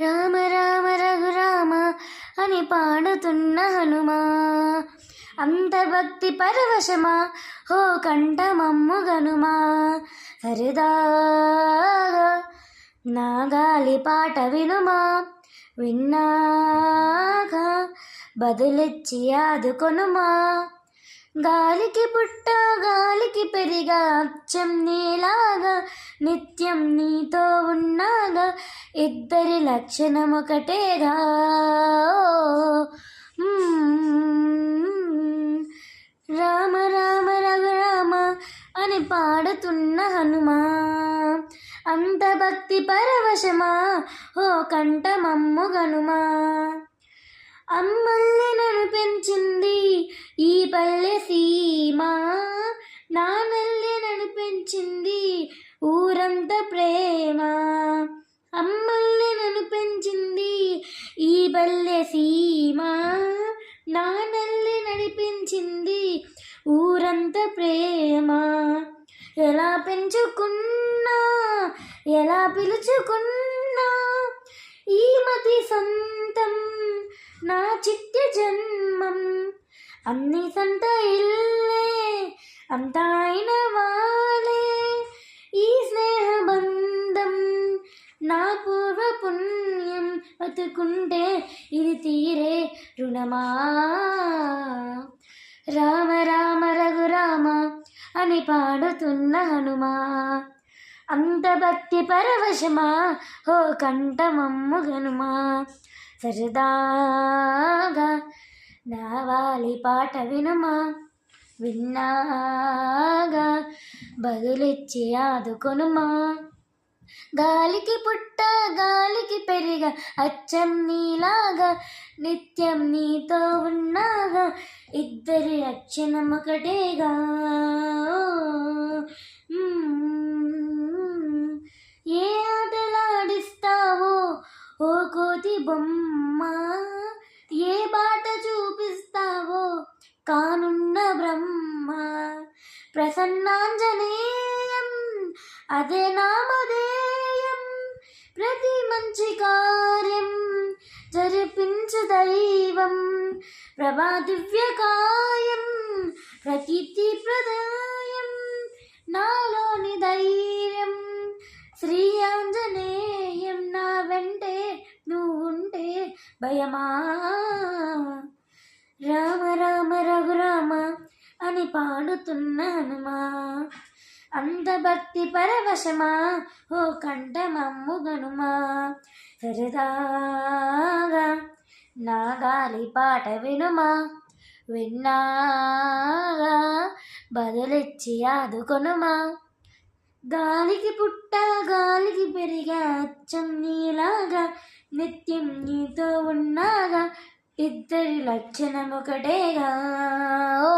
రామ రామ రఘురామ అని పాడుతున్న హనుమా. అంత భక్తి పరవశమా? హో కంఠమమ్ము గనుమా. సరదాగా నాగాలి పాట వినుమా. విన్నాక బదులిచ్చి ఆదుకొనుమా గాలికి పుట్ట గాలికి పెరిగా అచ్చం నీలాగా నిత్యం నీతో ఉన్నాగా ఇద్దరి లక్షణం ఒకటేగా. మ్మ్. రామ రామ రఘురామ అని పాడుతున్న హనుమా. అంత భక్తి పరవశమా ఓ కంఠమమ్ము గనుమా. పెంచింది ఊరంత ప్రేమ. అమ్మల్ని నన్ను పెంచింది ఈ బల్లె సీమ. నాన్నల్ని నడిపించింది ఊరంత ప్రేమ. ఎలా పెంచుకున్నా ఎలా పిలుచుకున్నా ఈ మతి సొంతం నా చిత్య జన్మం. అన్ని సంత ఇల్లు నా పూర్వ పుణ్యం బతుకుంటే ఇది తీరే రుణమా? రామ రామ రఘురామ అని పాడుతున్న హనుమా. అంత భక్తి పరవశమా? ఓ కంఠమమ్ము గనుమా సరదాగా నా వాలి పాట వినుమా. విన్నాగా బదులిచ్చి ఆదుకొనుమా. గాలికి పుట్ట గాలికి పెరిగ అచ్చం నీలాగా నిత్యం నీతో ఉన్నాగా ఇద్దరి అక్షణం ఒకటేగా ఏ ఆటలాడిస్తావో ఓ కోతి బొమ్మ? ఏ బాట చూపిస్తావో కానున్న బ్రహ్మ? ప్రసన్నాంజనేయం అదే నామదే ప్రతి మంచి కార్యం జరిపించు దైవం. ప్రభా దివ్యకాయం ప్రకీర్తి ప్రదాయం నాలోని ధైర్యం. శ్రీ ఆంజనేయం నా వెంటే నువ్వు ఉంటే భయమా. రామ రామ రఘురామ అని పాడుతున్నానుమా అందభక్తి పరవశమా ఓ కంఠమమ్ము గనుమా సరదాగా నా గాలి పాట వినుమా. విన్నాగా బదులిచ్చి ఆదుకొనుమా. గాలికి పుట్ట గాలికి పెరిగా అచ్చం నీలాగా నిత్యం నీతో ఉన్నాగా ఇద్దరి లక్షణం ఒకటేగా. ఓ